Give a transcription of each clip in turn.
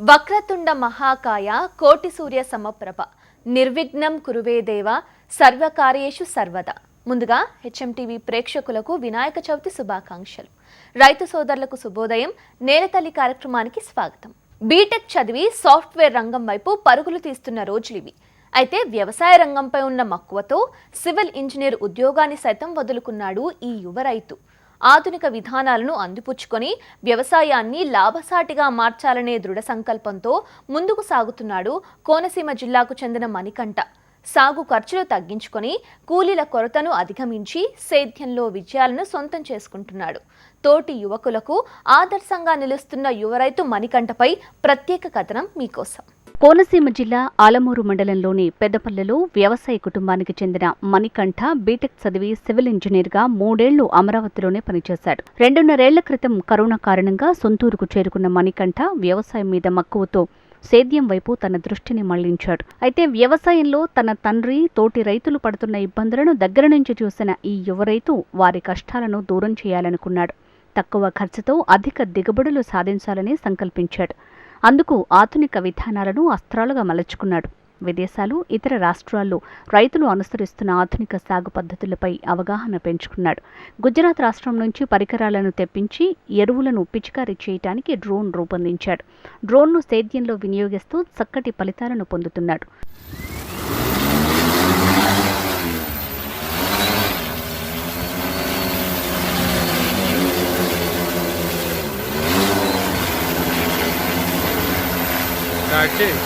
వక్రతుండ మహాకాయ కోటి సూర్య సమప్రభ. నిర్విఘ్నం కురువే దేవ సర్వకార్యేషు సర్వదా. ముందుగా హెచ్ఎంటీవీ ప్రేక్షకులకు వినాయక చవితి శుభాకాంక్షలు. రైతు సోదరులకు శుభోదయం నేలతల్లి కార్యక్రమానికి స్వాగతం. బీటెక్ చదివి సాఫ్ట్వేర్ రంగం వైపు పరుగులు తీస్తున్న రోజులివి అయితే వ్యవసాయ రంగంపై ఉన్న మక్కువతో సివిల్ ఇంజనీర్ ఉద్యోగాన్ని సైతం వదులుకున్నాడు ఈ యువ రైతు. ఆధునిక విధానాలను అందిపుచ్చుకొని వ్యవసాయాన్ని లాభసాటిగా మార్చాలనే దృఢ సంకల్పంతో ముందుకు సాగుతున్నాడు కోనసీమ జిల్లాకు చెందిన మణికంఠ. సాగు ఖర్చులు తగ్గించుకొని కూలీల కొరతను అధిగమించి సేద్యంలో విజయాలను సొంతం చేసుకుంటున్నాడు. తోటి యువకులకు ఆదర్శంగా నిలుస్తున్న యువ రైతు మణికంఠపై ప్రత్యేక కథనం మీకోసం. కోనసీమ జిల్లా ఆలమూరు మండలంలోని పెద్దపల్లెలో వ్యవసాయ కుటుంబానికి చెందిన మణికంఠ బీటెక్ చదివి సివిల్ ఇంజనీర్గా మూడేళ్ళు అమరావతిలోనే పనిచేశాడు. రెండున్నరేళ్ళ క్రితం కరోనా కారణంగా సొంతూరుకు చేరుకున్న మణికంఠ వ్యవసాయం మీద మక్కువతో సేద్యం వైపు తన దృష్టిని మళ్ళించాడు. అయితే వ్యవసాయంలో తన తండ్రి తోటి రైతులు పడుతున్న ఇబ్బందులను దగ్గర నుంచి చూసిన ఈ యువ రైతు వారి కష్టాలను దూరం చేయాలనుకున్నాడు. తక్కువ ఖర్చుతో అధిక దిగుబడులు సాధించాలని సంకల్పించాడు. అందుకు ఆధునిక విధానాలను అస్త్రాలుగా మలచుకున్నాడు. విదేశాలు ఇతర రాష్ట్రాల్లో రైతులు అనుసరిస్తున్న ఆధునిక సాగు పద్ధతులపై అవగాహన పెంచుకున్నాడు. గుజరాత్ రాష్ట్రం నుంచి పరికరాలను తెప్పించి ఎరువులను పిచికారీ చేయటానికి డ్రోన్ రూపొందించాడు. డ్రోన్ను సేద్యంలో వినియోగిస్తూ చక్కటి ఫలితాలను పొందుతున్నాడు. స్టార్ట్ చేయి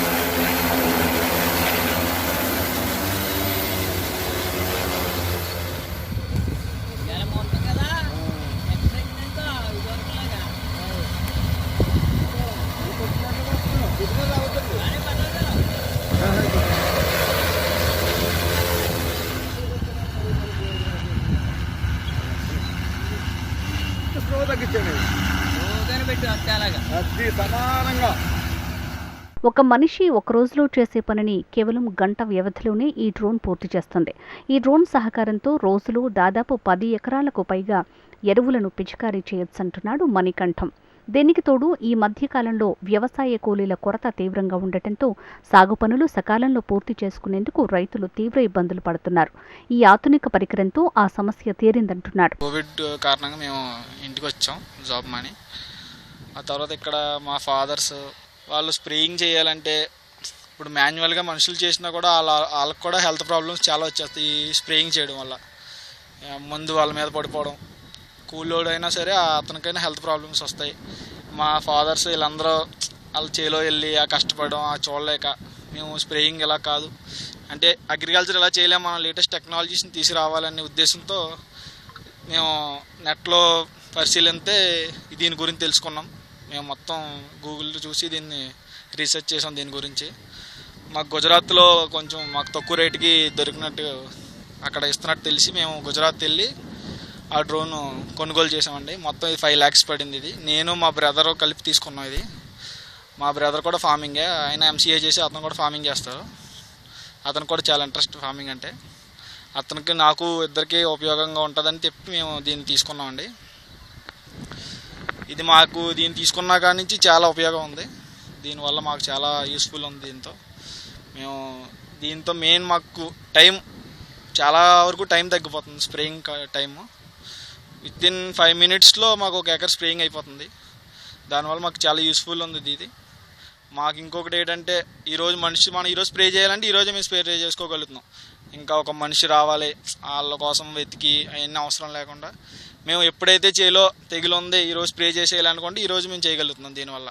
స్లో తగ్గించండి పెట్టి వస్తే అలాగా అది సమానంగా ఒక మనిషి ఒక రోజులో చేసే పనిని కేవలం గంట వ్యవధిలోనే ఈ డ్రోన్ పూర్తి చేస్తుంది. ఈ డ్రోన్ సహకారంతో రోజులో దాదాపు పది ఎకరాలకు పైగా ఎరువులను పిచికారీ చేయొచ్చంటున్నాడు మణికంఠం. దీనికి తోడు ఈ మధ్యకాలంలో వ్యవసాయ కూలీల కొరత తీవ్రంగా ఉండటంతో సాగు పనులు సకాలంలో పూర్తి చేసుకునేందుకు రైతులు తీవ్ర ఇబ్బందులు పడుతున్నారు. ఈ ఆధునిక పరికరంతో ఆ సమస్య తీరిందంటున్నాడు. కోవిడ్ కారణంగా మేము ఇంటికి వచ్చాం జాబ్ మని. ఆ తర్వాత ఇక్కడ మా ఫాదర్స్ వాళ్ళు స్ప్రేయింగ్ చేయాలంటే ఇప్పుడు మాన్యువల్గా మనుషులు చేసినా కూడా వాళ్ళ వాళ్ళకి కూడా హెల్త్ ప్రాబ్లమ్స్ చాలా వచ్చేస్తాయి ఈ స్ప్రేయింగ్ చేయడం వల్ల. ముందు మందు వాళ్ళ మీద పడిపోవడం. కూలోడు అయినా సరే అతనికైనా హెల్త్ ప్రాబ్లమ్స్ వస్తాయి. మా ఫాదర్స్ వీళ్ళందరూ వాళ్ళ చేలో వెళ్ళి ఆ కష్టపడడం ఆ చూడలేక మేము స్ప్రేయింగ్ ఇలా కాదు. అంటే అగ్రికల్చర్ ఇలా చేయలేము మనం లేటెస్ట్ టెక్నాలజీస్ని తీసుకురావాలనే ఉద్దేశంతో మేము నెట్లో పరిశీలిస్తే దీని గురించి తెలుసుకున్నాం. మేము మొత్తం గూగుల్లో చూసి దీన్ని రీసెర్చ్ చేసాం దీని గురించి. మాకు గుజరాత్లో కొంచెం మాకు తక్కువ రేటుకి దొరికినట్టు అక్కడ ఇస్తున్నట్టు తెలిసి మేము గుజరాత్ వెళ్ళి ఆ డ్రోన్ కొనుగోలు చేసామండి మొత్తం ఇది ఫైవ్ ల్యాక్స్ పడింది ఇది. నేను మా బ్రదర్ కలిపి తీసుకున్నాం ఇది. మా బ్రదర్ కూడా ఫార్మింగే. ఆయన ఎంసీఏ చేసి అతను కూడా ఫార్మింగ్ చేస్తారు. అతను కూడా చాలా ఇంట్రెస్ట్ ఫార్మింగ్ అంటే. అతనికి నాకు ఇద్దరికి ఉపయోగంగా ఉంటుందని చెప్పి మేము దీన్ని తీసుకున్నామండి. ఇది మాకు దీన్ని తీసుకున్న కాడి నుంచి చాలా ఉపయోగం ఉంది. దీనివల్ల మాకు చాలా యూస్ఫుల్ ఉంది దీంతో. మేము దీంతో మెయిన్ మాకు టైం చాలా వరకు టైం తగ్గిపోతుంది spraying time with in five మినిట్స్లో మాకు ఒక ఎకర్ స్ప్రేయింగ్ అయిపోతుంది. దానివల్ల మాకు చాలా యూస్ఫుల్ ఉంది ఇది మాకు ఇంకొకటి ఏంటంటే ఈరోజు మనిషి మనం ఈరోజు స్ప్రే చేయాలంటే ఈరోజే మేము స్ప్రే చేసుకోగలుగుతున్నాం. ఇంకా ఒక మనిషి రావాలి వాళ్ళ కోసం వెతికి అవన్నీ అవసరం లేకుండా. మేము ఎప్పుడైతే చేలో తెగులు ఉంది ఈరోజు స్ప్రే చేసేయాలనుకోండి ఈరోజు మేము చేయగలుగుతున్నాం దీనివల్ల.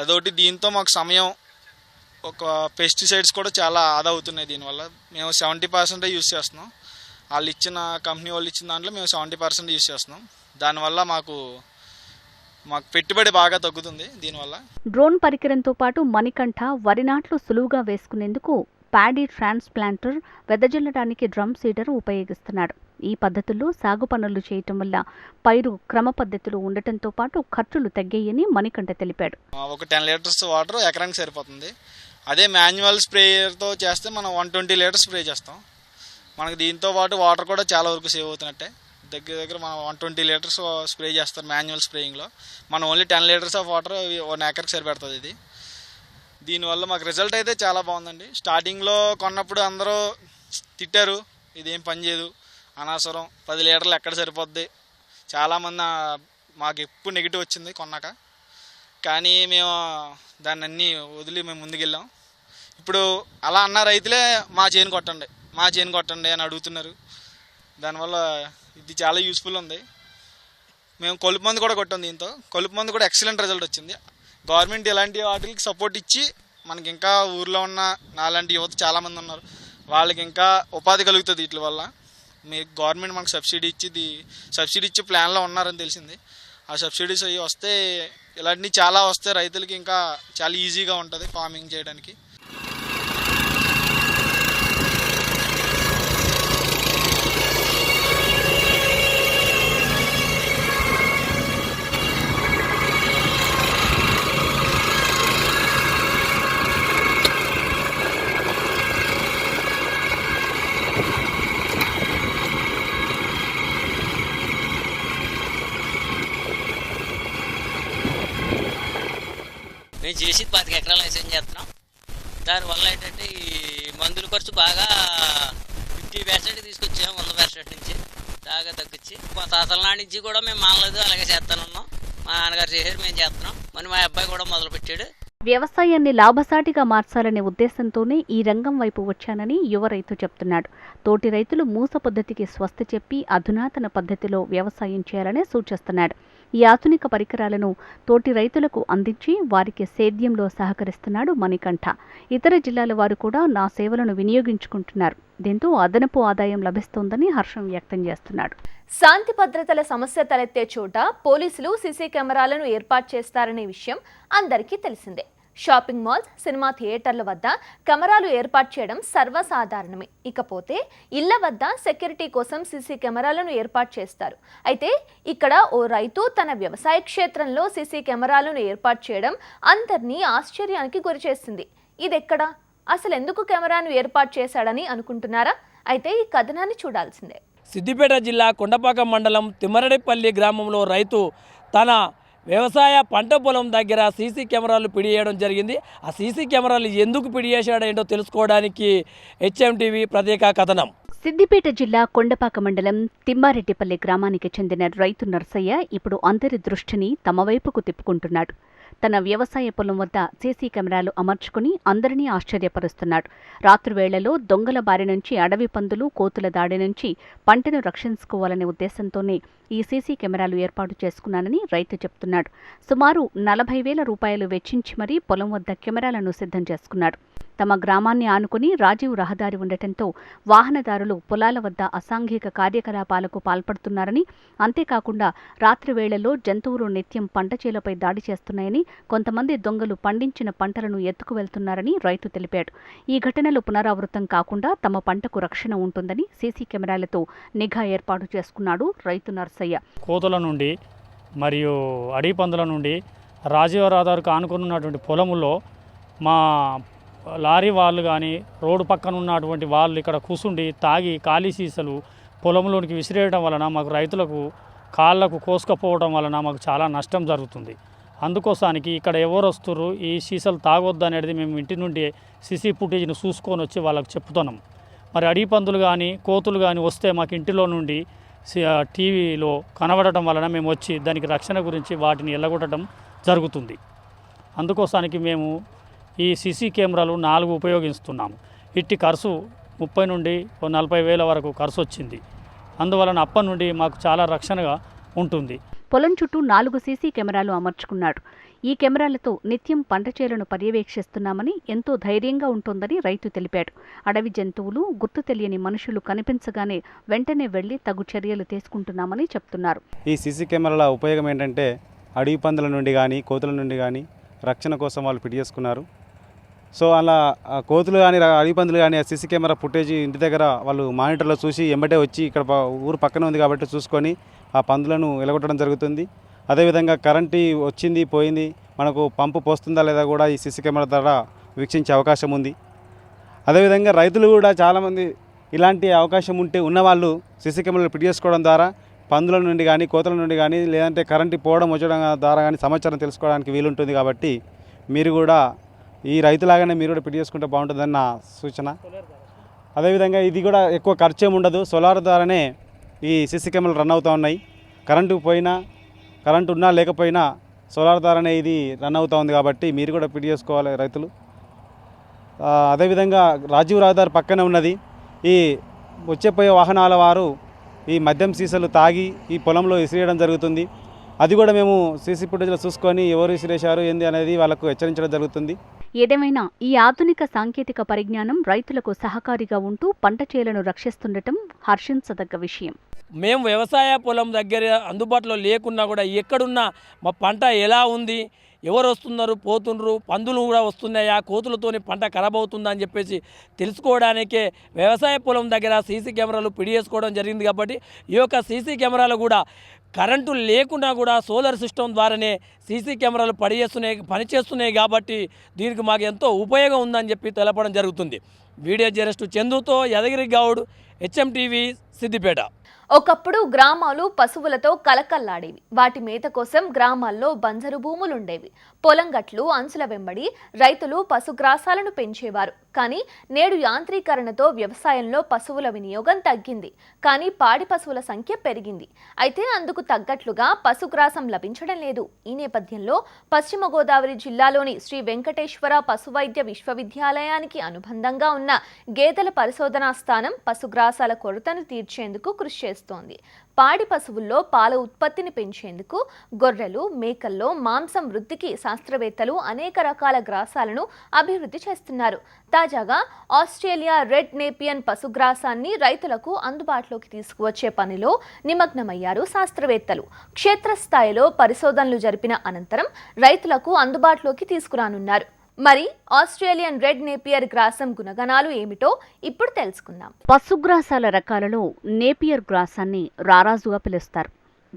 అదొకటి దీంతో మాకు సమయం ఒక పెస్టిసైడ్స్ కూడా చాలా ఆదా అవుతున్నాయి దీనివల్ల. మేము సెవెంటీ పర్సెంటే యూస్ చేస్తున్నాం. వాళ్ళు ఇచ్చిన కంపెనీ వాళ్ళు ఇచ్చిన దాంట్లో మేము సెవెంటీ పర్సెంట్ యూస్ చేస్తున్నాం. దానివల్ల మాకు మాకు పెట్టుబడి బాగా తగ్గుతుంది దీనివల్ల. డ్రోన్ పరికరంతో పాటు మణికంఠ వరి నాట్లు సులువుగా వేసుకునేందుకు ప్యాడీ ట్రాన్స్ప్లాంటర్ వెదజల్లడానికి డ్రమ్ సీడర్ ఉపయోగిస్తున్నాడు. ఈ పద్ధతుల్లో సాగు పనులు చేయటం వల్ల పైరు క్రమ పద్ధతిలో ఉండటంతో పాటు ఖర్చులు తగ్గాయని మణికంఠ తెలిపాడు. ఒక టెన్ లీటర్స్ వాటర్ ఎకరానికి సరిపోతుంది. అదే మాన్యువల్ స్ప్రేయర్తో చేస్తే మనం వన్ ట్వంటీ లీటర్స్ స్ప్రే చేస్తాం. మనకి దీంతో పాటు వాటర్ కూడా చాలా వరకు సేవ్ అవుతున్నట్టే. దగ్గర దగ్గర మనం వన్ ట్వంటీ లీటర్స్ స్ప్రే చేస్తారు మాన్యువల్ స్ప్రేయింగ్లో. మనం only ten litres of water one ఎకర్కి సరిపెడుతుంది ఇది. దీనివల్ల మాకు రిజల్ట్ అయితే చాలా బాగుందండి. స్టార్టింగ్లో కొన్నప్పుడు అందరూ తిట్టారు ఇదేం పని చేయదు. అనవసరం. పది లీటర్లు ఎక్కడ సరిపోద్ది? చాలామంది మాకు ఎప్పుడు నెగిటివ్ వచ్చింది కొన్నాక. కానీ మేము దాన్ని అన్నీ వదిలి మేము ముందుకెళ్ళాం. ఇప్పుడు అలా అన్న రైతులే మా చేను కొట్టండి మా చేను కొట్టండి అని అడుగుతున్నారు. దానివల్ల ఇది చాలా యూస్ఫుల్ ఉంది. మేము కలుపు మందు కూడా కొట్టాం దీంతో. కలుపు మందు కూడా ఎక్సలెంట్ రిజల్ట్ వచ్చింది. గవర్నమెంట్ ఇలాంటి వాటికి సపోర్ట్ ఇచ్చి మనకి ఇంకా ఊర్లో ఉన్న నాలాంటి యువత చాలామంది ఉన్నారు. వాళ్ళకి ఇంకా ఉపాధి కలుగుతుంది వీటి వల్ల. మీ గవర్నమెంట్ మనకు సబ్సిడీ ఇచ్చింది సబ్సిడీ ఇచ్చే ప్లాన్లో ఉన్నారని తెలిసింది. ఆ సబ్సిడీస్ అవి వస్తే ఇలాంటివి చాలా వస్తే రైతులకి ఇంకా చాలా ఈజీగా ఉంటుంది ఫార్మింగ్ చేయడానికి మేము చేసి పాతిక ఎకరాలు వ్యవసాయం చేస్తున్నాం. దానివల్ల ఏంటంటే ఈ మందుల ఖర్చు బాగా ఫిఫ్టీ పర్సెంట్ తీసుకొచ్చాము వంద పర్సెంట్ నుంచి బాగా తగ్గించి. మా తాతల నాటి నుంచి కూడా మేము మానలేదు అలాగే చేస్తానున్నాం. మా నాన్నగారు చేశారు మేము చేస్తున్నాం. మరి మా అబ్బాయి కూడా మొదలు పెట్టాడు వ్యవసాయాన్ని లాభసాటిగా మార్చాలనే ఉద్దేశంతోనే ఈ రంగం వైపు వచ్చానని యువ రైతు చెప్తున్నాడు. తోటి రైతులు మూస పద్ధతికి స్వస్తి చెప్పి అధునాతన పద్ధతిలో వ్యవసాయం చేయాలని సూచిస్తున్నాడు. ఈ ఆధునిక పరికరాలను తోటి రైతులకు అందించి వారికి సేద్యంలో సహకరిస్తున్నాడు మణికంఠ. ఇతర జిల్లాల వారు కూడా నా సేవలను వినియోగించుకుంటున్నారు. దీంతో అదనపు ఆదాయం లభిస్తోందని హర్షం వ్యక్తం చేస్తున్నాడు. శాంతి భద్రతల సమస్య తలెత్తే చోట పోలీసులు సీసీ కెమెరాలను ఏర్పాటు చేస్తారనే విషయం అందరికీ తెలిసిందే. షాపింగ్ మాల్స్ సినిమా థియేటర్ల వద్ద కెమెరాలు ఏర్పాటు చేయడం సర్వసాధారణమే. ఇకపోతే ఇళ్ళ వద్ద సెక్యూరిటీ కోసం సీసీ కెమెరాలను ఏర్పాటు చేస్తారు. అయితే ఇక్కడ ఓ రైతు తన వ్యవసాయ క్షేత్రంలో సీసీ కెమెరాలను ఏర్పాటు చేయడం అందరినీ ఆశ్చర్యానికి గురిచేసింది ఇదెక్కడ? అసలు ఎందుకు కెమెరాను ఏర్పాటు చేశాడని అనుకుంటున్నారా? అయితే ఈ కథనాన్ని చూడాల్సిందే. సిద్దిపేట జిల్లా కొండపాక మండలం తిమ్మరడిపల్లి గ్రామంలో రైతు తన వ్యవసాయ పంట పొలం దగ్గర సీసీ కెమెరాలు పిడియడం జరిగింది. ఆ సీసీ కెమెరాలు ఎందుకు పిడియేశాడో తెలుసుకోవడానికి హెచ్ఎంటీవీ ప్రత్యేక కథనం. సిద్దిపేట జిల్లా కొండపాక మండలం తిమ్మారెడ్డిపల్లి గ్రామానికి చెందిన రైతు నర్సయ్య ఇప్పుడు అందరి దృష్టిని తమ వైపుకు తిప్పుకుంటున్నాడు. తన వ్యవసాయ పొలం వద్ద సీసీ కెమెరాలు అమర్చుకుని అందరినీ ఆశ్చర్యపరుస్తున్నాడు. రాత్రివేళ్ళలో దొంగల బారి నుంచి అడవి పందులు కోతుల దాడి నుంచి పంటను రక్షించుకోవాలనే ఉద్దేశంతోనే ఈ సీసీ కెమెరాలు ఏర్పాటు చేసుకున్నానని రైతు చెప్తున్నాడు. సుమారు నలభై వేల రూపాయలు వెచ్చించి మరీ పొలం వద్ద కెమెరాలను సిద్ధం చేసుకున్నాడు. తమ గ్రామాన్ని ఆనుకుని రాజీవ్ రహదారి ఉండటంతో వాహనదారులు పొలాల వద్ద అసాంఘిక కార్యకలాపాలకు పాల్పడుతున్నారని అంతేకాకుండా రాత్రి వేళల్లో జంతువులు నిత్యం పంట చేలపై దాడి చేస్తున్నాయని కొంతమంది దొంగలు పండించిన పంటలను ఎత్తుకు వెళ్తున్నారని రైతు తెలిపాడు. ఈ ఘటనలు పునరావృతం కాకుండా తమ పంటకు రక్షణ ఉంటుందని సీసీ కెమెరాలతో నిఘా ఏర్పాటు చేసుకున్నాడు రైతు నర్సయ్య. కోతుల నుండి మరియు అడవి పందుల నుండి రాజీవ రహదారికి ఆనుకున్నటువంటి పొలములో మా లారీ వాళ్ళు కానీ రోడ్డు పక్కన ఉన్నటువంటి వాళ్ళు ఇక్కడ కూసుండి తాగి ఖాళీ సీసలు పొలంలోనికి విసిరేయడం వలన మాకు రైతులకు కాళ్ళకు కోసుకపోవడం వలన మాకు చాలా నష్టం జరుగుతుంది. అందుకోసానికి ఇక్కడ ఎవరు వస్తుర్రు ఈ సీసలు తాగొద్దు అనేది మేము ఇంటి నుండి సీసీ ఫుటేజ్ని చూసుకొని వచ్చి వాళ్ళకి చెప్తున్నాం. మరి అడవి పందులు కానీ కోతులు కానీ వస్తే మాకు ఇంటిలో నుండి టీవీలో కనబడటం వలన మేము వచ్చి దానికి రక్షణ గురించి వాటిని ఎల్లగొట్టడం జరుగుతుంది. అందుకోసానికి మేము ఈ సీసీ కెమెరాలు నాలుగు ఉపయోగిస్తున్నాము. ఇట్టి ఖర్చు ముప్పై నుండి ఓ నలభై వేల వరకు ఖర్చు వచ్చింది. అందువలన అప్పటి నుండి మాకు చాలా రక్షణగా ఉంటుంది. పొలం చుట్టూ నాలుగు సీసీ కెమెరాలు అమర్చుకున్నాడు. ఈ కెమెరాలతో నిత్యం పంట చేలను పర్యవేక్షిస్తున్నామని ఎంతో ధైర్యంగా ఉంటోందని రైతు తెలిపాడు. అడవి జంతువులు గుర్తు తెలియని మనుషులు కనిపించగానే వెంటనే వెళ్ళి తగు చర్యలు తీసుకుంటున్నామని చెప్తున్నారు. ఈ సీసీ కెమెరాల ఉపయోగం ఏంటంటే అడవి పందుల నుండి కానీ కోతుల నుండి కానీ రక్షణ కోసం వాళ్ళు ఫిట్ చేసుకున్నారు. సో అలా ఆ కోతులు కానీ అడవి పందులు కానీ ఆ సీసీ కెమెరా ఫుటేజ్ ఇంటి దగ్గర వాళ్ళు మానిటర్లో చూసి ఎంబటే వచ్చి ఇక్కడ ఊరు పక్కన ఉంది కాబట్టి చూసుకొని ఆ పందులను ఎలగొట్టడం జరుగుతుంది. అదేవిధంగా కరెంటు వచ్చింది పోయింది మనకు పంపు పోస్తుందా లేదా కూడా ఈ సీసీ కెమెరా ద్వారా వీక్షించే అవకాశం ఉంది. అదేవిధంగా రైతులు కూడా చాలామంది ఇలాంటి అవకాశం ఉంటే ఉన్నవాళ్ళు సీసీ కెమెరాలు ఫిట్ చేసుకోవడం ద్వారా పందుల నుండి కానీ కోతల నుండి కానీ లేదంటే కరెంటు పోవడం వచ్చడం ద్వారా కానీ సమాచారం తెలుసుకోవడానికి వీలుంటుంది కాబట్టి మీరు కూడా ఈ రైతులాగానే మీరు కూడా పిటి చేసుకుంటే బాగుంటుందని నా సూచన. అదేవిధంగా ఇది కూడా ఎక్కువ ఖర్చు ఏమి ఉండదు. సోలార్ ద్వారానే ఈ సిసి కెమెరాలు రన్ అవుతూ ఉన్నాయి. కరెంటు పోయినా కరెంటు ఉన్నా లేకపోయినా సోలార్ ద్వారానే ఇది రన్ అవుతూ ఉంది కాబట్టి మీరు కూడా పిడి చేసుకోవాలి రైతులు. అదేవిధంగా రాజీవ్ రహదారి పక్కనే ఉన్నది. ఈ వచ్చేపోయే వాహనాల వారు ఈ మద్యం సీసాలు తాగి ఈ పొలంలో విసిరేయడం జరుగుతుంది. అది కూడా మేము సీసీ ఫుటేజ్లో చూసుకొని ఎవరు విసిరేశారు ఏంది అనేది వాళ్ళకు హెచ్చరించడం జరుగుతుంది. ఏదేమైనా ఈ ఆధునిక సాంకేతిక పరిజ్ఞానం రైతులకు సహకారిగా ఉంటూ పంట చేలను రక్షిస్తుండటం హర్షించదగ్గ విషయం. మేము వ్యవసాయ పొలం దగ్గర అందుబాటులో లేకున్నా కూడా ఎక్కడున్నా మా పంట ఎలా ఉంది ఎవరు వస్తున్నారు పోతుండ్రు? పందులు కూడా వస్తున్నాయా? కోతులతోని పంట ఖరాబ్ అవుతుందా అని చెప్పేసి తెలుసుకోవడానికే వ్యవసాయ పొలం దగ్గర సీసీ కెమెరాలు పిడి చేసుకోవడం జరిగింది కాబట్టి ఈ యొక్క సీసీ కెమెరాలు కూడా కరెంటు లేకున్నా కూడా సోలార్ సిస్టమ్ ద్వారానే సీసీ కెమెరాలు పనిచేస్తున్నాయి పనిచేస్తున్నాయి కాబట్టి దీనికి మాకు ఎంతో ఉపయోగం ఉందని చెప్పి తెలపడం జరుగుతుంది. వీడియో జర్నలిస్టు చందుతో యదగిరి గౌడ్ హెచ్ఎం టీవీ సిద్దిపేట. ఒకప్పుడు గ్రామాలు పశువులతో కలకల్లాడేవి. వాటి మేత కోసం గ్రామాల్లో బంజరు భూములుండేవి. పొలంగట్లు అంచుల వెంబడి రైతులు పశుగ్రాసాలను పెంచేవారు. కానీ నేడు యాంత్రీకరణతో వ్యవసాయంలో పశువుల వినియోగం తగ్గింది. కానీ పాడి పశువుల సంఖ్య పెరిగింది. అయితే అందుకు తగ్గట్లుగా పశుగ్రాసం లభించడం లేదు. ఈ నేపథ్యంలో పశ్చిమ గోదావరి జిల్లాలోని శ్రీ వెంకటేశ్వర పశువైద్య విశ్వవిద్యాలయానికి అనుబంధంగా ఉన్న గేదెల పరిశోధనా స్థానం పశుగ్రాసాల కొరతను తీర్చి ఇచ్చేందుకు కృషి చేస్తోంది. పాడి పశువుల్లో పాల ఉత్పత్తిని పెంచేందుకు గొర్రెలు మేకల్లో మాంసం వృద్ధికి శాస్త్రవేత్తలు అనేక రకాల గ్రాసాలను అభివృద్ధి చేస్తున్నారు. తాజాగా ఆస్ట్రేలియా రెడ్ నేపియన్ పశుగ్రాసాన్ని రైతులకు అందుబాటులోకి తీసుకువచ్చే పనిలో నిమగ్నమయ్యారు శాస్త్రవేత్తలు. క్షేత్రస్థాయిలో పరిశోధనలు జరిపిన అనంతరం రైతులకు అందుబాటులోకి తీసుకురానున్నారు. మరి ఆస్ట్రేలియన్ రెడ్ నేపియర్ గ్రాసం గుణగణాలు ఏమిటో ఇప్పుడు తెలుసుకుందాం. పశుగ్రాసాల రకాలలో నేపియర్ గ్రాసాన్ని రారాజుగా పిలుస్తారు.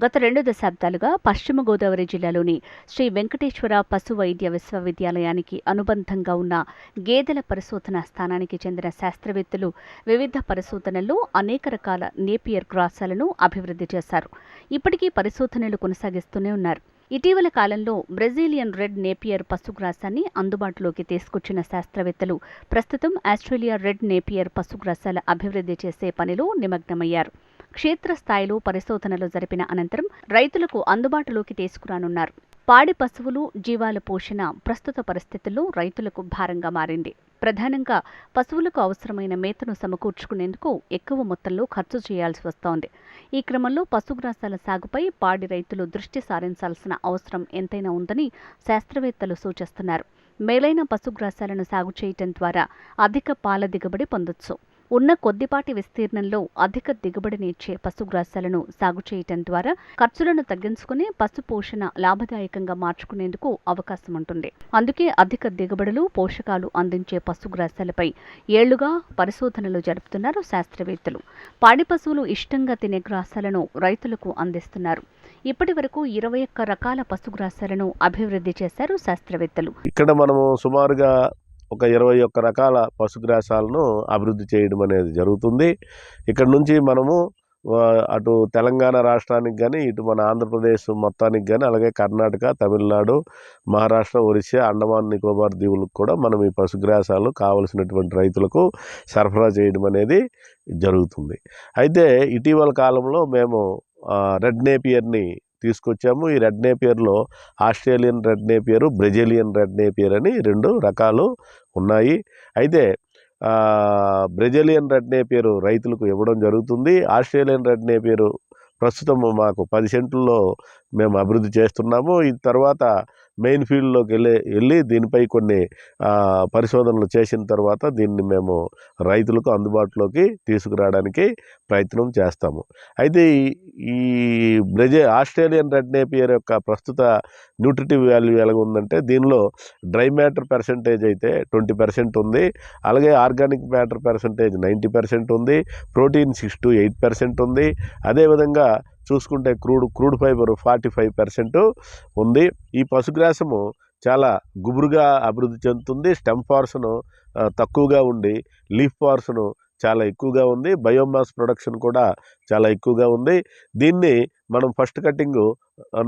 గత రెండు దశాబ్దాలుగా పశ్చిమ గోదావరి జిల్లాలోని శ్రీ వెంకటేశ్వర పశు వైద్య విశ్వవిద్యాలయానికి అనుబంధంగా ఉన్న గేదెల పరిశోధన స్థానానికి చెందిన శాస్త్రవేత్తలు వివిధ పరిశోధనల్లో అనేక రకాల నేపియర్ గ్రాసాలను అభివృద్ధి చేశారు. ఇప్పటికీ పరిశోధనలు కొనసాగిస్తూనే ఉన్నారు. ఇటీవల కాలంలో బ్రెజిలియన్ రెడ్ నేపియర్ పశుగ్రాసాన్ని అందుబాటులోకి తీసుకొచ్చిన శాస్త్రవేత్తలు ప్రస్తుతం ఆస్ట్రేలియా రెడ్ నేపియర్ పశుగ్రాసాల అభివృద్ధి చేసే పనిలో నిమగ్నమయ్యారు. క్షేత్రస్థాయిలో పరిశోధనలు జరిపిన అనంతరం రైతులకు అందుబాటులోకి తీసుకురానున్నారు. పాడి పశువులు జీవాల పోషణ ప్రస్తుత పరిస్థితుల్లో రైతులకు భారంగా మారింది. ప్రధానంగా పశువులకు అవసరమైన మేతను సమకూర్చుకునేందుకు ఎక్కువ మొత్తంలో ఖర్చు చేయాల్సి వస్తోంది. ఈ క్రమంలో పశుగ్రాసాల సాగుపై పాడి రైతులు దృష్టి సారించాల్సిన అవసరం ఎంతైనా ఉందని శాస్త్రవేత్తలు సూచిస్తున్నారు. మేలైన పశుగ్రాసాలను సాగు చేయటం ద్వారా అధిక పాల దిగుబడి పొందొచ్చు. ఉన్న కొద్దిపాటి విస్తీర్ణంలో అధిక దిగుబడినిచ్చే పశుగ్రాసాలను సాగు చేయటం ద్వారా ఖర్చులను తగ్గించుకుని పశు పోషణ లాభదాయకంగా మార్చుకునేందుకు అవకాశం ఉంటుంది అందుకే అధిక దిగుబడులు పోషకాలు అందించే పశుగ్రాసాలపై ఏళ్ళుగా పరిశోధనలు జరుపుతున్నారు శాస్త్రవేత్తలు. పాడి పశువులు ఇష్టంగా తినే గ్రాసాలను రైతులకు అందిస్తున్నారు. ఇప్పటి వరకు ఇరవై ఒక్క రకాల పశుగ్రాసాలను అభివృద్ధి చేశారు శాస్త్రవేత్తలు. ఇక్కడ మనము సుమారుగా ఒక ఇరవై ఒక్క రకాల పశుగ్రాసాలను అభివృద్ధి చేయడం అనేది జరుగుతుంది. ఇక్కడ నుంచి మనము అటు తెలంగాణ రాష్ట్రానికి కానీ ఇటు మన ఆంధ్రప్రదేశ్ మొత్తానికి కానీ అలాగే కర్ణాటక తమిళనాడు మహారాష్ట్ర ఒరిస్సా అండమాన్ నికోబార్ దీవులకు కూడా మనం ఈ పశుగ్రాసాలు కావలసినటువంటి రైతులకు సరఫరా చేయడం అనేది జరుగుతుంది. అయితే ఇటీవల కాలంలో మేము రెడ్ నేపియర్ని తీసుకొచ్చాము. ఈ red నేపియర్లో Australian red Napier Brazilian red Napier అని రెండు రకాలు ఉన్నాయి. అయితే బ్రెజిలియన్ రెడ్ నేపియరు రైతులకు ఇవ్వడం జరుగుతుంది. ఆస్ట్రేలియన్ రెడ్ నేపియరు ప్రస్తుతం మాకు పది సెంట్లలో మేము అభివృద్ధి చేస్తున్నాము. ఈ తర్వాత మెయిన్ ఫీల్డ్లోకి వెళ్ళి వెళ్ళి దీనిపై కొన్ని పరిశోధనలు చేసిన తర్వాత దీన్ని మేము రైతులకు అందుబాటులోకి తీసుకురావడానికి ప్రయత్నం చేస్తాము. అయితే ఈ- బ్రెజే ఆస్ట్రేలియన్ రెడ్ నేపియర్ యొక్క ప్రస్తుత న్యూట్రిటివ్ వాల్యూ ఎలాగ ఉందంటే దీనిలో డ్రై మ్యాటర్ పర్సంటేజ్ అయితే ట్వంటీ పర్సెంట్ ఉంది. అలాగే organic matter percentage ninety percent ఉంది. Protein six to eight percent ఉంది. అదేవిధంగా చూసుకుంటే crude crude fibre forty five percent ఉంది. ఈ పశుగ్రాసము చాలా గుబురుగా అభివృద్ధి చెందుతుంది. స్టెమ్ పార్సను తక్కువగా ఉండి లీఫ్ పార్సను చాలా ఎక్కువగా ఉంది. బయోమాస్ ప్రొడక్షన్ కూడా చాలా ఎక్కువగా ఉంది. దీన్ని మనం ఫస్ట్ కటింగ్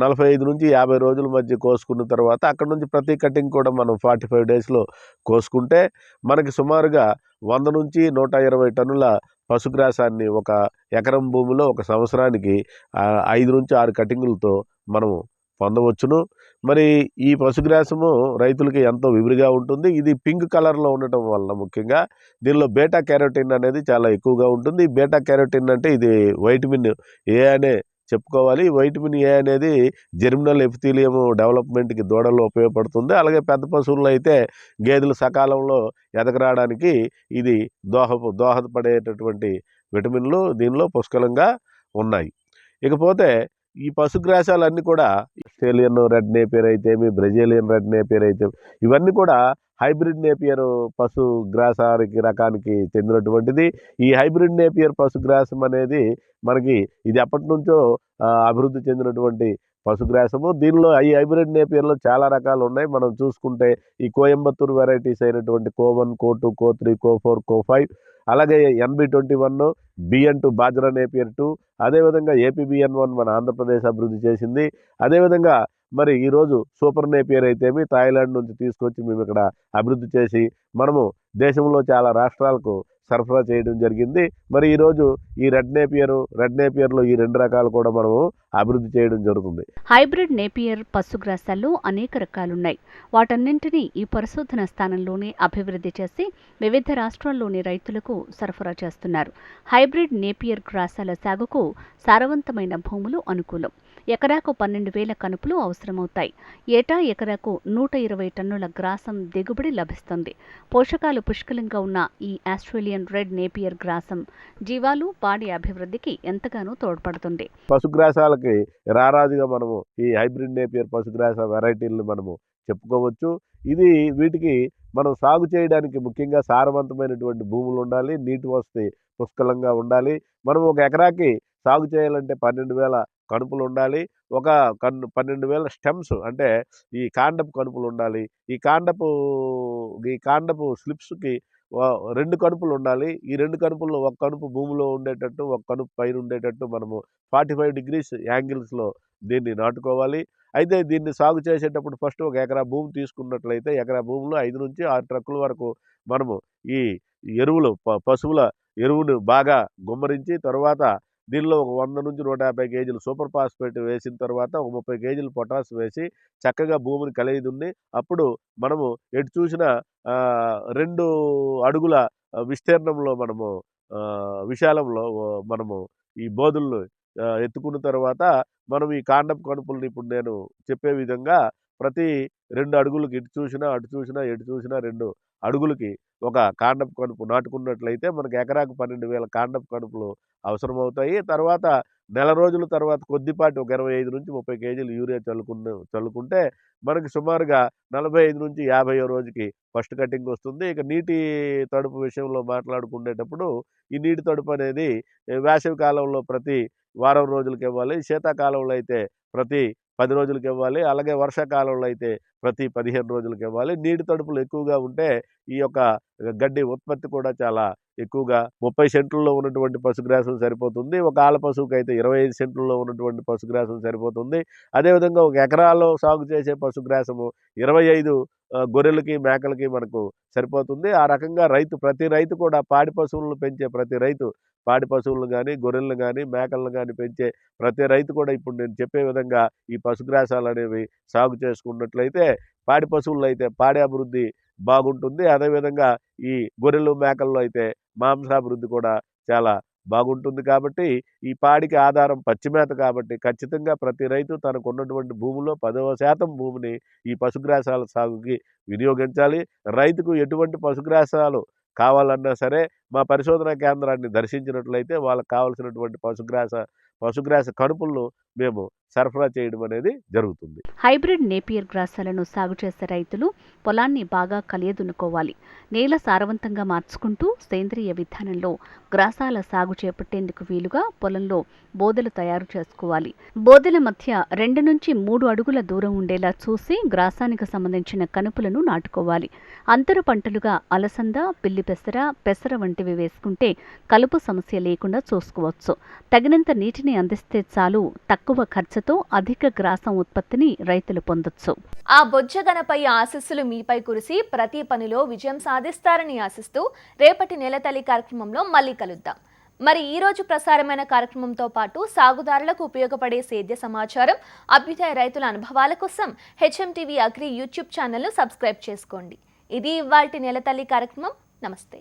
నలభై ఐదు నుంచి యాభై రోజుల మధ్య కోసుకున్న తర్వాత అక్కడ నుంచి ప్రతి కటింగ్ కూడా మనం ఫార్టీ ఫైవ్ డేస్లో కోసుకుంటే మనకి సుమారుగా వంద నుంచి నూట ఇరవై టన్నుల పశుగ్రాసాన్ని ఒక ఎకరం భూమిలో ఒక సంవత్సరానికి ఐదు నుంచి ఆరు కటింగులతో మనము పొందవచ్చును. మరి ఈ పశుగ్రాసము రైతులకి ఎంతో వివరిగా ఉంటుంది. ఇది పింక్ కలర్లో ఉండటం వలన ముఖ్యంగా దీనిలో బేటా క్యారోటిన్ అనేది చాలా ఎక్కువగా ఉంటుంది. బేటా క్యారోటిన్ అంటే ఇది వైటమిన్ ఏ అనే చెప్పుకోవాలి. వైటమిన్ ఏ అనేది జెర్మినల్ ఎపిథీలియం డెవలప్మెంట్కి దూడల్లో ఉపయోగపడుతుంది. అలాగే పెద్ద పశువుల్లో అయితే గేదెలు సకాలంలో ఎదగరాడానికి ఇది దోహ దోహదపడేటటువంటి విటమిన్లు దీనిలో పుష్కలంగా ఉన్నాయి. ఇకపోతే ఈ పశుగ్రాసాలన్నీ కూడా ఆస్ట్రేలియన్ రెడ్ అయితే అయితేమి బ్రెజిలియన్ రెడ్ నేపేర్ అయితే ఇవన్నీ కూడా హైబ్రిడ్ నేపియర్ పశు గ్రాసానికి రకానికి చెందినటువంటిది. ఈ హైబ్రిడ్ నేపియర్ పశుగ్రాసం అనేది మనకి ఇది ఎప్పటి నుంచో అభివృద్ధి చెందినటువంటి పశుగ్రాసము దీనిలో ఈ హైబ్రిడ్ నేపియర్లో చాలా రకాలు ఉన్నాయి. మనం చూసుకుంటే ఈ కోయంబత్తూర్ వెరైటీస్ అయినటువంటి CO one CO two CO three CO four CO five అలాగే NB twenty one BN two bajra Napier two అదేవిధంగా ఏపీబిఎన్ వన్ మన ఆంధ్రప్రదేశ్ అభివృద్ధి చేసింది. అదేవిధంగా మరి ఈరోజు సూపర్ నేపియర్ అయితేమి థాయిలాండ్ నుంచి తీసుకొచ్చి మేము ఇక్కడ అభివృద్ధి చేసి మనము దేశంలో చాలా రాష్ట్రాలకు సరఫరా చేయడం జరిగింది. మరి ఈరోజు ఈ రెడ్ నేపియర్ రెడ్ నేపియర్లో ఈ రెండు రకాలు కూడా మనము అభివృద్ధి చేయడం జరుగుతుంది. హైబ్రిడ్ నేపియర్ పశుగ్రాసాల్లో అనేక రకాలున్నాయి. వాటన్నింటినీ ఈ పరిశోధన స్థానంలోనే అభివృద్ధి చేసి వివిధ రాష్ట్రాల్లోని రైతులకు సరఫరా చేస్తున్నారు. హైబ్రిడ్ నేపియర్ గ్రాసాల సాగుకు సారవంతమైన భూములు అనుకూలం. ఎకరాకు పన్నెండు వేల కనుపులు అవసరమవుతాయి. ఏటా ఎకరాకు నూట ఇరవై టన్నుల గ్రాసం దిగుబడి లభిస్తుంది. పోషకాలు పుష్కలంగా ఉన్న ఈ ఇండియన్ రెడ్ నేపియర్ గ్రాసం జీవాలు పాడి అభివృద్ధికి ఎంతగానో తోడ్పడుతుంది. పశుగ్రాసాలకి రారాజుగా మనము ఈ హైబ్రిడ్ నేపియర్ పశుగ్రాస వెరైటీలను మనము చెప్పుకోవచ్చు. ఇది వీటికి మనం సాగు చేయడానికి ముఖ్యంగా సారవంతమైనటువంటి భూములు ఉండాలి నీటి వసతి పుష్కలంగా ఉండాలి. మనం ఒక ఎకరాకి సాగు చేయాలంటే పన్నెండు వేల కణుపులు ఉండాలి. ఒక కన్ను పన్నెండు వేల స్టెమ్స్ అంటే ఈ కాండపు కణుపులు ఉండాలి. ఈ కాండపు ఈ కాండపు స్లిప్స్కి రెండు కడుపులు ఉండాలి. ఈ రెండు కడుపుల్లో ఒక కడుపు భూమిలో ఉండేటట్టు ఒక కడుపు పైన ఉండేటట్టు మనము ఫార్టీ ఫైవ్ డిగ్రీస్ యాంగిల్స్లో దీన్ని నాటుకోవాలి. అయితే దీన్ని సాగు చేసేటప్పుడు ఫస్ట్ ఒక ఎకరా భూమి తీసుకున్నట్లయితే ఎకరా భూమిలో ఐదు నుంచి ఆరు ట్రక్కుల వరకు మనము ఈ ఎరువులు ప- పశువుల ఎరువును బాగా గుమ్మరించి తర్వాత దీనిలో ఒక వంద నుంచి నూట యాభై కేజీలు సూపర్ ఫాస్ఫేట్ వేసిన తర్వాత ఒక ముప్పై కేజీలు పొటాస్ వేసి చక్కగా భూమిని కలిగిదుండి అప్పుడు మనము ఎటు చూసిన రెండు అడుగుల విస్తీర్ణంలో మనము విశాలంలో మనము ఈ బోధులను ఎత్తుకున్న తర్వాత మనం ఈ కాండపు కణుపుల్ని ఇప్పుడు నేను చెప్పే విధంగా ప్రతి రెండు అడుగులకి ఇటు చూసినా అటు చూసినా ఎటు చూసినా రెండు అడుగులకి ఒక కాండపు కడుపు నాటుకున్నట్లయితే మనకు ఎకరాకు పన్నెండు వేల కాండపు కడుపులు అవసరమవుతాయి. తర్వాత నెల రోజుల తర్వాత కొద్దిపాటి ఒక ఇరవై ఐదు నుంచి ముప్పై కేజీలు యూరియా చల్లుకున్న చల్లుకుంటే మనకి సుమారుగా నలభై ఐదు నుంచి యాభై రోజుకి ఫస్ట్ కటింగ్ వస్తుంది. ఇక నీటి తడుపు విషయంలో మాట్లాడుకునేటప్పుడు ఈ నీటి తడుపు అనేది వేసవి కాలంలో ప్రతి వారం రోజులకి ఇవ్వాలి. శీతాకాలంలో అయితే ప్రతి పది రోజులకి ఇవ్వాలి. అలాగే వర్షాకాలంలో అయితే ప్రతి పదిహేను రోజులకి ఇవ్వాలి. నీటి తడుపులు ఎక్కువగా ఉంటే ఈ యొక్క గడ్డి ఉత్పత్తి కూడా చాలా ఎక్కువగా ముప్పై సెంట్లలో ఉన్నటువంటి పశుగ్రాసం సరిపోతుంది. ఒక ఆల పశువుకి అయితే ఇరవై ఐదు సెంట్లలో ఉన్నటువంటి పశుగ్రాసం సరిపోతుంది. అదేవిధంగా ఒక ఎకరాల్లో సాగు చేసే పశుగ్రాసము ఇరవై ఐదు గొర్రెలకి మేకలకి మనకు సరిపోతుంది. ఆ రకంగా రైతు ప్రతి రైతు కూడా పాడి పశువులను పెంచే ప్రతి రైతు పాడి పశువులను కానీ గొర్రెలను కానీ మేకలను కానీ పెంచే ప్రతి రైతు కూడా ఇప్పుడు నేను చెప్పే విధంగా ఈ పశుగ్రాసాలు అనేవి సాగు చేసుకున్నట్లయితే పాడి పశువుల్లో అయితే పాడి అభివృద్ధి బాగుంటుంది. అదేవిధంగా ఈ గొర్రెలు మేకల్లో అయితే మాంసాభివృద్ధి కూడా చాలా బాగుంటుంది కాబట్టి ఈ పాడికి ఆధారం పచ్చిమేత కాబట్టి ఖచ్చితంగా ప్రతి రైతు తనకు ఉన్నటువంటి భూమిలో పదవ శాతం భూమిని ఈ పశుగ్రాసాల సాగుకి వినియోగించాలి. రైతుకు ఎటువంటి పశుగ్రాసాలు కావాలన్నా సరే మా పరిశోధనా కేంద్రాన్ని దర్శించినట్లయితే వాళ్ళకి కావాల్సినటువంటి పశుగ్రాస పశుగ్రాస కడుపుల్లో మేము సరఫరా చేయడం అనేది జరుగుతుంది. హైబ్రిడ్ నేపియర్ గ్రాసాలను సాగు చేసే రైతులు పొలాన్ని బాగా కలియదునుకోవాలి. నేల సారవంతంగా మార్చుకుంటూ సేంద్రియ విధానంలో గ్రాసాల సాగు చేపట్టేందుకు వీలుగా పొలంలో బోదెలు తయారు చేసుకోవాలి. బోదెల మధ్య రెండు నుంచి మూడు అడుగుల దూరం ఉండేలా చూసి గ్రాసానికి సంబంధించిన కనుపులను నాటుకోవాలి. అంతర పంటలుగా అలసంద పిల్లి పెసర పెసర వంటివి వేసుకుంటే కలుపు సమస్య లేకుండా చూసుకోవచ్చు. తగినంత నీటిని అందిస్తే చాలు తక్కువ ఖర్చుతో అధిక గ్రాసం ఉత్పత్తిని రైతులు పొందొచ్చు. ఆ బొజ్జగనపై ఆశస్సులు మీపై కురిసి ప్రతి పనిలో విజయం సాధిస్తారని ఆశిస్తూ రేపటి నెలతల్లి కార్యక్రమంలో మళ్ళీ కలుద్దాం. మరి ఈ రోజు ప్రసారమైన కార్యక్రమంతో పాటు సాగుదారులకు ఉపయోగపడే సేద్య సమాచారం అభ్యుదయ రైతుల అనుభవాల కోసం హెచ్ఎంటీవీ అగ్రి యూట్యూబ్ ఛానల్ను సబ్స్క్రైబ్ చేసుకోండి. ఇది ఇవాల్టి నెలతల్లి కార్యక్రమం. నమస్తే.